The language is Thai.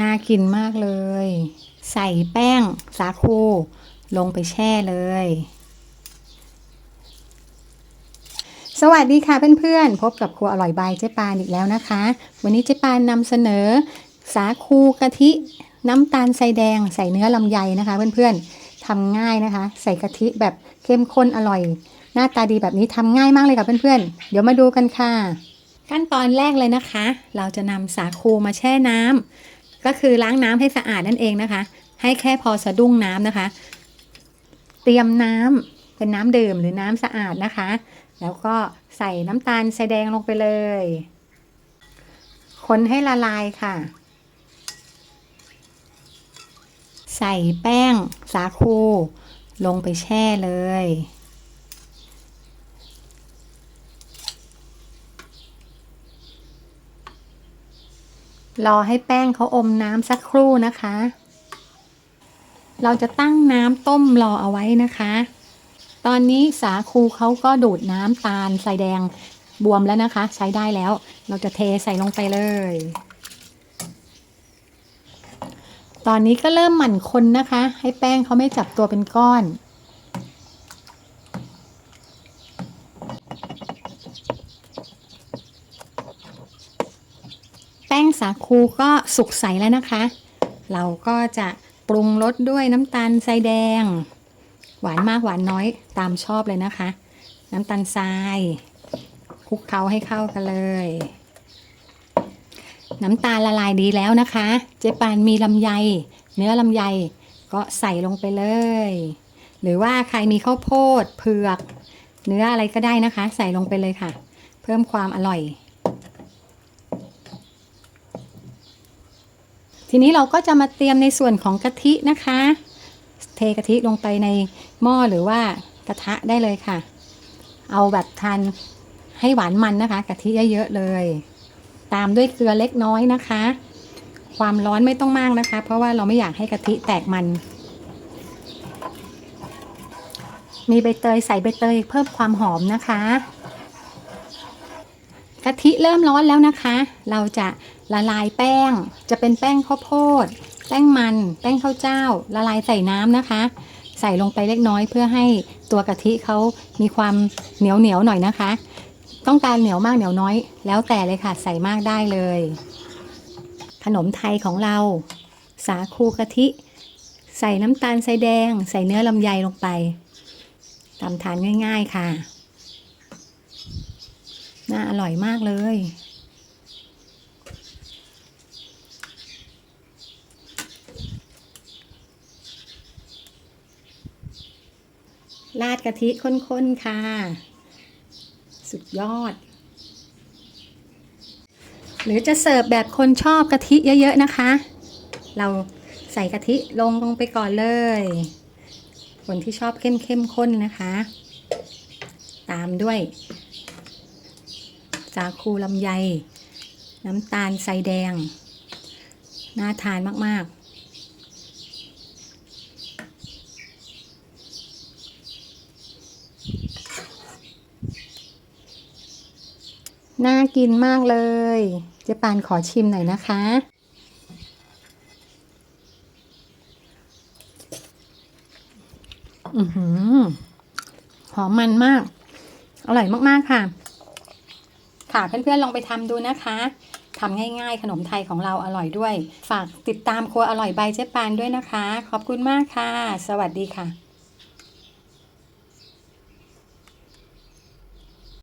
น่ากินมากเลย ใส่แป้งสาคูลงไปแช่เลย สวัสดีค่ะเพื่อนๆ พบกับครัวอร่อยบายเจ๊ปานอีกแล้วนะคะ วันนี้เจ๊ปานนำเสนอ สาคูกะทิน้ำตาลใส่แดงใส่เนื้อลำไยนะคะ เพื่อนๆทำง่ายนะคะ ใส่กะทิแบบเข้มข้นอร่อย หน้าตาดีแบบนี้ทำง่ายมากเลยค่ะเพื่อนๆ เดี๋ยวมาดูกันค่ะ ขั้นตอนแรกเลยนะคะ เราจะนำสาคูมาแช่น้ำ ก็คือล้างน้ำให้สะอาดนั่นเองนะคะ ให้แค่พอสะดุ้งน้ำนะคะ เตรียมน้ำเป็นน้ำดื่มหรือน้ำสะอาดนะคะ แล้วก็ใส่น้ำตาลใส่แดงลงไปเลย คนให้ละลายค่ะ ใส่แป้งสาคูลงไปแช่เลย รอให้แป้งเขาอมน้ำสักครู่นะคะ เราจะตั้งน้ำต้มรอเอาไว้นะคะ ตอนนี้สาคูเขาก็ดูดน้ำตาลใส่แดงบวมแล้วนะคะ ใช้ได้แล้ว เราจะเทใส่ลงไปเลย ตอนนี้ก็เริ่มหมั่นคนนะคะ ให้แป้งเขาไม่จับตัวเป็นก้อน แป้ง สาคูก็สุกใสแล้วนะคะ เราก็จะปรุงรสด้วยน้ำตาลทรายแดง หวานมากหวานน้อยตามชอบเลยนะคะ น้ำตาลทรายคลุกเคล้าให้เข้ากันเลย น้ำตาลละลายดีแล้วนะคะ เจ๊ปานมีลำไย เนื้อลำไยก็ใส่ลงไปเลย หรือว่าใครมีข้าวโพดเผือก เนื้ออะไรก็ได้นะคะ ใส่ลงไปเลยค่ะ เพิ่มความอร่อย ทีนี้เราก็จะมาเตรียมในส่วนของกะทินะคะ เทกะทิลงไปในหม้อหรือว่ากระทะได้เลยค่ะ เอาแบบทานให้หวานมันนะคะกะทิเยอะๆเลย ตามด้วยเกลือเล็กน้อยนะคะ ความร้อนไม่ต้องมากนะคะ เพราะว่าเราไม่อยากให้กะทิแตกมัน มีใบเตยใส่ใบเตยเพิ่มความหอมนะคะะทิเริ่มร้อนแล้วนะคะ เราจะละลายแป้ง จะเป็นแป้งข้าวโพด แป้งมัน แป้งข้าวเจ้า ละลายใส่น้ำนะคะ ใส่ลงไปเล็กน้อยเพื่อให้ตัวกะทิเขามีความเหนียวเหนียวหน่อยนะคะ ต้องการเหนียวมากเหนียวน้อย แล้วแต่เลยค่ะ ใส่มากได้เลย ขนมไทยของเรา สาคูกะทิ ใส่น้ำตาลใส่แดง ใส่เนื้อลำไยลงไปทำทานง่าย ๆค่ะ น่าอร่อยมากเลย ราดกะทิข้นๆ ค่ะ สุดยอด หรือจะเสิร์ฟแบบคนชอบกะทิเยอะ ๆ นะคะ เราใส่กะทิลงลงไปก่อนเลย คนที่ชอบเข้มเข้มๆข้นนะคะ ตามด้วยาคูลำไย น้ำตาลใสแดง น่าทานมาก ๆน่ากินมากเลย เจ๊ปานขอชิมหน่อยนะคะ อือหือ หอมมันมาก อร่อยมาก ๆ ค่ะ ค่ะเพื่อนๆลองไปทำดูนะคะทำง่ายๆ ขนมไทยของเราอร่อยด้วย ฝากติดตามครัวอร่อยใบเจ๊ปานด้วยนะคะ ขอบคุณมากค่ะ สวัสดีค่ะ